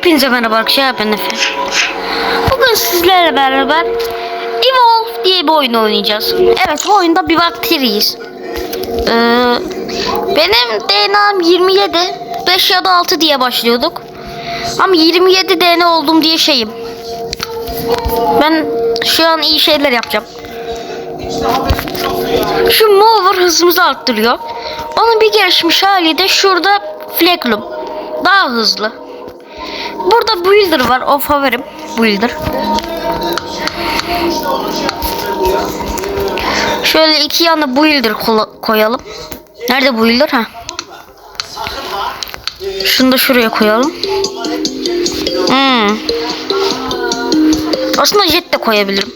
Hepinize merhaba arkadaşlar ben Efe. Bugün sizlerle beraber Evolve diye bir oyun oynayacağız. Evet bu oyunda bir bakteriyiz. Ee, benim DNA'm 27. 5 ya da 6 diye başlıyorduk. Ama 27 DNA oldum diye şeyim. Ben şu an iyi şeyler yapacağım. Şu mover hızımızı arttırıyor. Onun bir gelişmiş hali de şurada Fleklum. Daha hızlı. Burada Builder var. O favorim. Builder. Şöyle iki yana Builder koyalım. Nerede Builder? Ha. Şunu da şuraya koyalım. Hmm. Aslında jet de koyabilirim.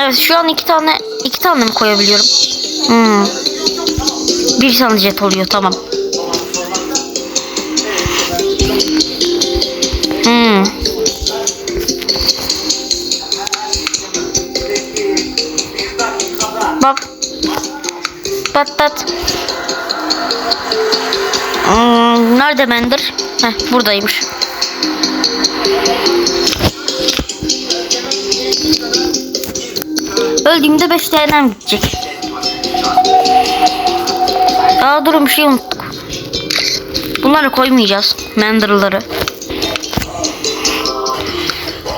Evet şu an iki tane iki tane mi koyabiliyorum? Hmm. Bir tane jet oluyor tamam. Hmm. Bak. Pat pat. Hmm, nerede Mender? Heh, buradaymış. Öldüğümde 5 TL'm gidecek. Aa durun bir şey unuttuk. Bunları koymayacağız. Mender'ları.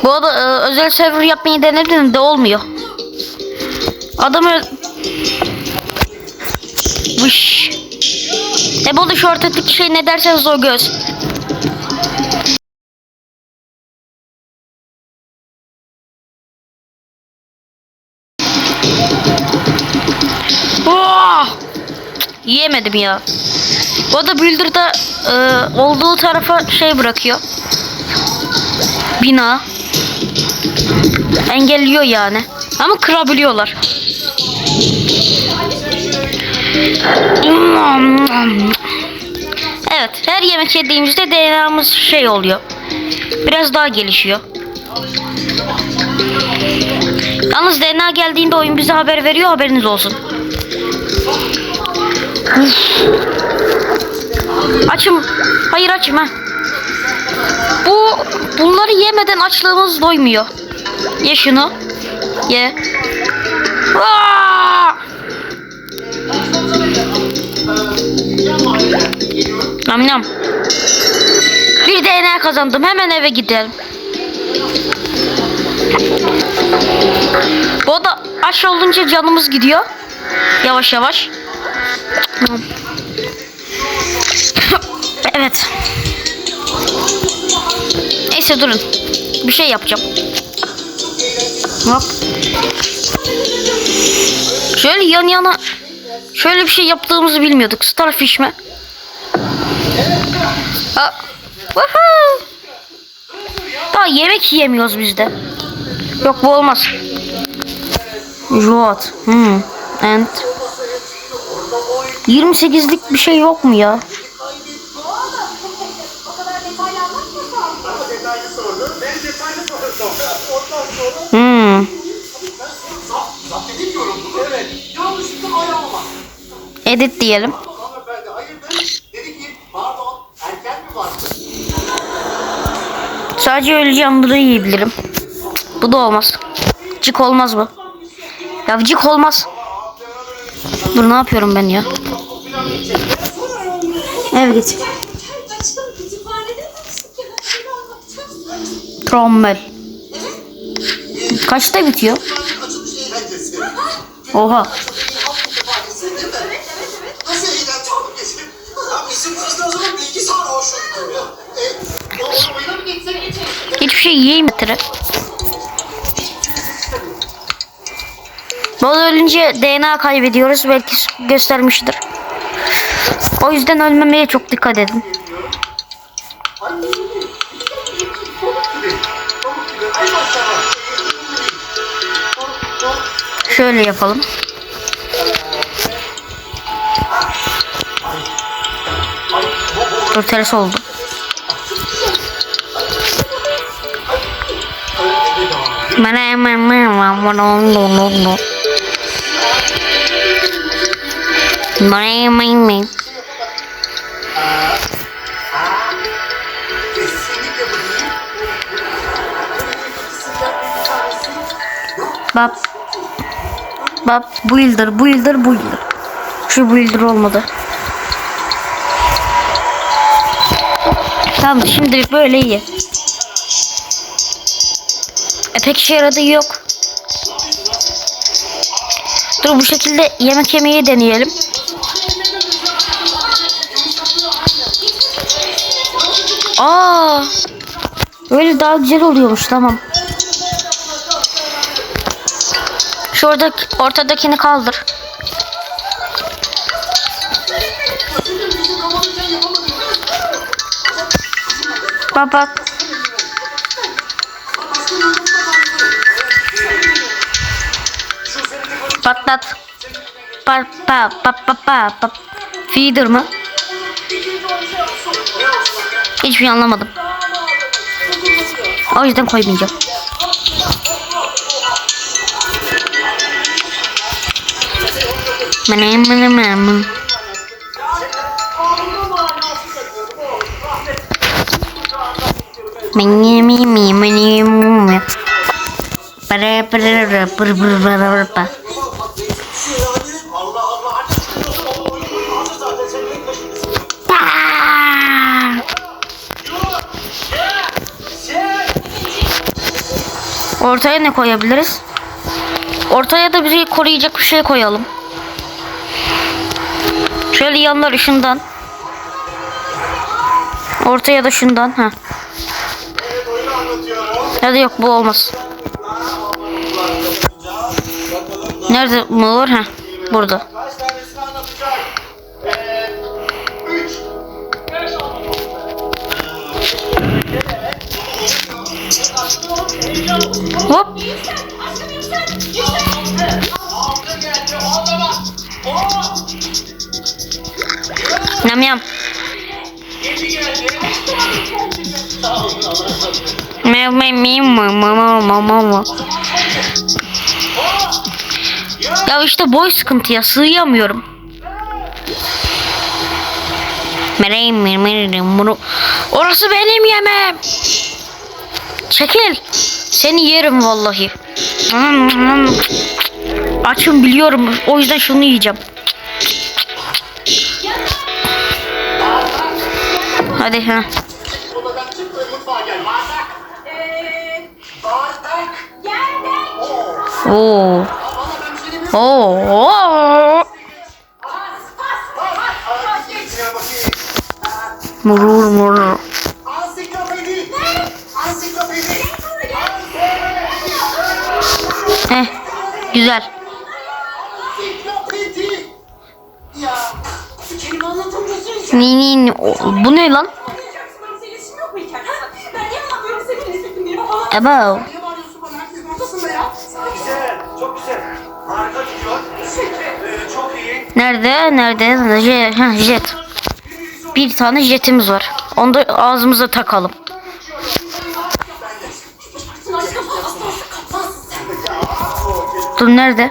Bu arada e, özel server yapmayı denedim de olmuyor. Adam. Vış. E bu da şu ortadaki şey ne derseniz o göz. Oh! Yiyemedim ya. Bu da Builder'da e, olduğu tarafa şey bırakıyor. Bina. Engelliyor yani. Ama kırabiliyorlar. Evet, her yemek yediğimizde DNA'mız şey oluyor. Biraz daha gelişiyor. Yalnız DNA geldiğinde oyun bize haber veriyor haberiniz olsun. Açım. Hayır açım ha. Bu bunları yemeden açlığımız doymuyor. Ye şunu. Ye. Aa! Nam nam. Bir DNA kazandım. Hemen eve gidelim. Bu da aş olunca canımız gidiyor. Yavaş yavaş. evet. Neyse durun. Bir şey yapacağım. Hop. Şöyle yan yana şöyle bir şey yaptığımızı bilmiyorduk. Starfish mi? Woohoo! Daha yemek yiyemiyoruz biz de. Yok bu olmaz. What? Hmm. And 28'lik bir şey yok mu ya? Mi bastın? Sadece öleceğim bunu yiyebilirim. Bu da olmaz. Cik olmaz bu. Ya cik olmaz. Dur ne yapıyorum ben ya? Ev git. Trommel. Kaçta bitiyor? Oha. Hiçbir şey yiyeyim bitire. Bol ölünce DNA kaybediyoruz. Belki göstermiştir. O yüzden ölmemeye çok dikkat edin. Şöyle yapalım. Dur oldu. Bana hemen hemen bana hemen hemen Bab Bak. Bak builder builder builder. Şu builder olmadı. Tamam şimdi böyle iyi. E pek işe yaradığı yok. Dur bu şekilde yemek yemeyi deneyelim. Aa, öyle daha güzel oluyormuş tamam. Şurada ortadakini kaldır. Bak. Patlat. Pa pa pa pa pa pa. Feeder mı? Hiçbir şey anlamadım. O yüzden koymayacağım. Menem menem menem. Menem menem menem. Para para para para para para. Ortaya ne koyabiliriz? Ortaya da bizi koruyacak bir şey koyalım. Şöyle yanları şundan. Ortaya da şundan. Ha. Ya da yok bu olmaz. Nerede bu var? Ha. Burada. üç. Hop. Yam yam. Mev mev mev mev mev mev. Ya işte boy sıkıntı ya sığıyamıyorum. Mereyim mereyim bunu. Orası benim yemem. Çekil. Seni yerim vallahi. Açım biliyorum. O yüzden şunu yiyeceğim. Hadi ha. Odadan çık ve mutfağa gel. Bardak. Bardak. Geldik. Oo. Heh. Güzel. Harika gidiyor. Ee, çok iyi. Nerede? Nerede? Jet. Ha, jet. Bir tane jetimiz var. Onu da ağzımıza takalım. Dur nerede?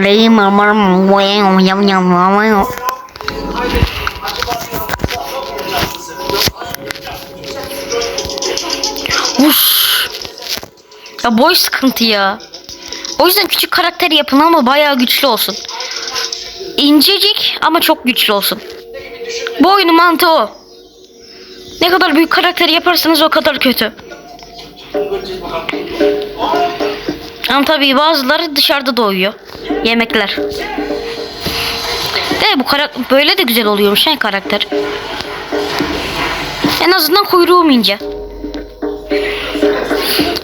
Meleğim amarım. Yam yam yam. Ya boy sıkıntı ya. O yüzden küçük karakter yapın ama bayağı güçlü olsun. İncecik ama çok güçlü olsun. Bu oyunun mantığı o. Ne kadar büyük karakter yaparsanız o kadar kötü. Ama tabii bazıları dışarıda doğuyor. Yemekler. De bu karakter böyle de güzel oluyormuş he karakter. En azından kuyruğum ince.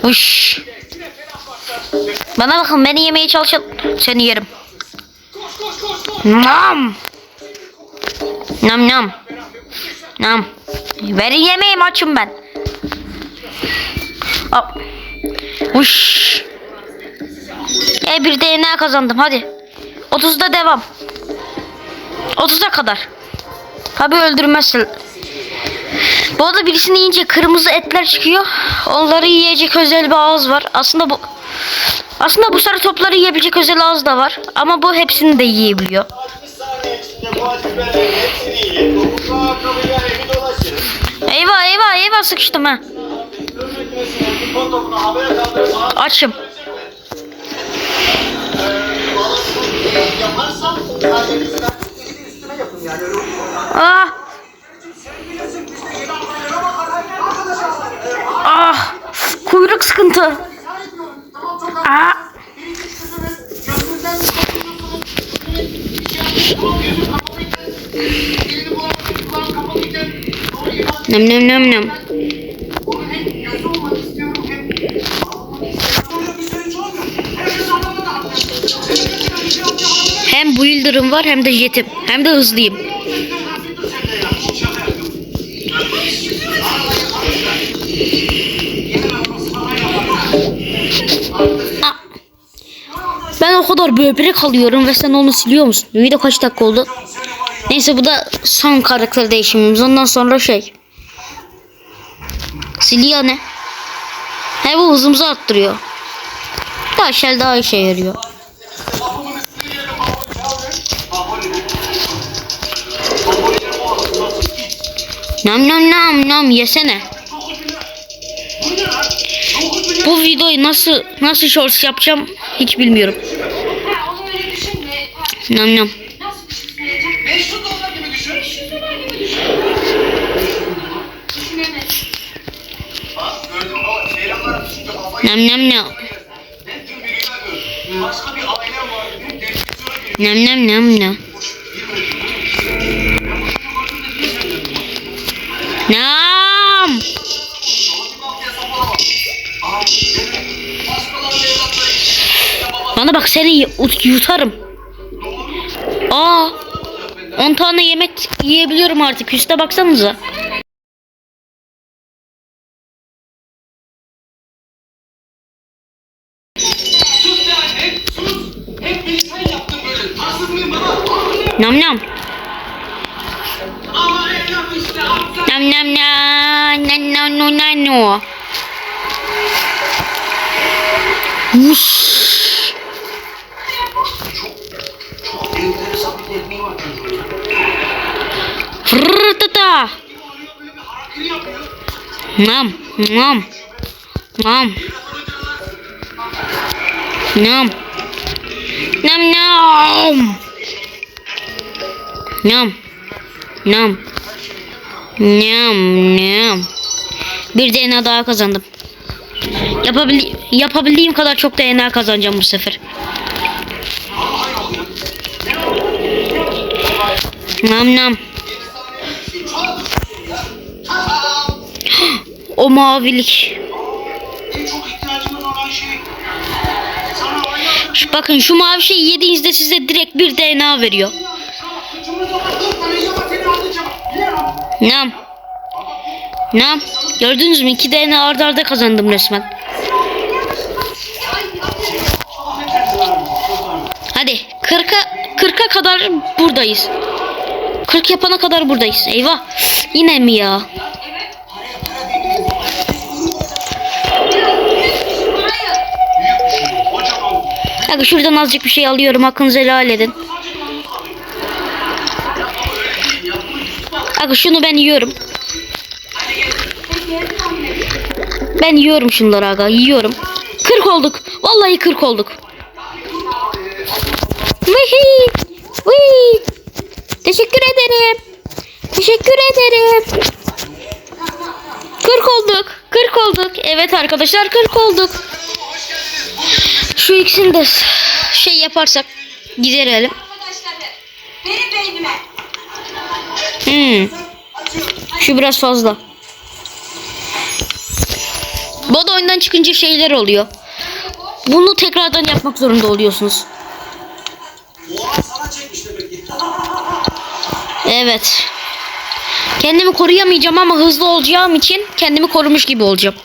Uş. Bana bakın beni yemeye çalışın. Seni yerim. Nam. Nam nam. Nam. Verin yemeğimi açım ben. Hop. Uş. E bir DNA kazandım hadi. 30'da devam. 30'a kadar. Tabi öldürmezsin. Bu arada birisini yiyince kırmızı etler çıkıyor. Onları yiyecek özel bir ağız var. Aslında bu aslında bu sarı topları yiyebilecek özel ağız da var. Ama bu hepsini de yiyebiliyor. 60 saniye içinde bu acı biberlerin hepsini yiyin. Topuklu ayakkabıyla evi dolaşın. Eyvah eyvah eyvah sıkıştım ha. Açım. Yaparsam ailenizden yapın yani öyle olur mu? Ah. Ah. Kuyruk sıkıntı. Ah. Nem nem nem nem. Builder'ım var hem de jetim. Hem de hızlıyım. Ben o kadar böbrek alıyorum ve sen onu siliyor musun? Video kaç dakika oldu? Neyse bu da son karakter değişimimiz. Ondan sonra şey. Siliyor ne? He bu hızımızı arttırıyor. Daha şel daha işe yarıyor. Nam nam nam nam yesene. Bu videoyu nasıl nasıl shorts yapacağım hiç bilmiyorum. Nam nam. Nasıl düşünmeyecek? 500 dolar gibi düşün. 500 Bana bak seni yut- yutarım. Aa. 10 tane yemek yiyebiliyorum artık. Üste baksanıza. Nam nam. Nam nam nam. Nam nam no nam no. Nam nam. Nam. Nam. Nam nam. Nam. Nam. Nam nam. Bir DNA daha kazandım. Yapabil yapabildiğim kadar çok DNA kazanacağım bu sefer. Nam nam. O mavilik. Şu- Bakın şu mavi şeyi yediğinizde size direkt bir DNA veriyor. Nam. Nam. Gördünüz mü? İki DNA arda arda kazandım resmen. Hadi 40'a 40'a kadar buradayız. 40 yapana kadar buradayız. Eyvah. Yine mi ya? Bakın şuradan azıcık bir şey alıyorum. Hakkınızı helal edin. Bakın şunu ben yiyorum. Ben yiyorum şunları aga. Yiyorum. 40 olduk. Vallahi 40 olduk. Vihi. Vihi. Teşekkür ederim. Teşekkür ederim. 40 olduk. 40 olduk. Evet arkadaşlar 40 olduk. Şu ikisini de şey yaparsak giderelim. Hmm. Şu biraz fazla. Bu da oyundan çıkınca şeyler oluyor. Bunu tekrardan yapmak zorunda oluyorsunuz. Evet. Kendimi koruyamayacağım ama hızlı olacağım için kendimi korumuş gibi olacağım.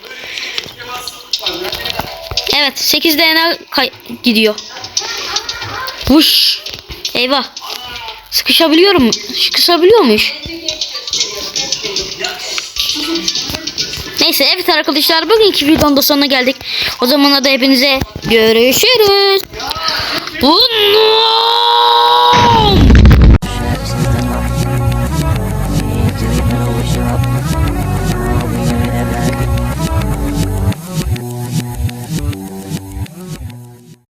Evet 8 DNA gidiyor. Vuş. Eyvah. Sıkışabiliyor mu? Sıkışabiliyor muyuz? Neyse evet arkadaşlar bugünkü videonun da sonuna geldik. O zaman da hepinize görüşürüz. Bunlar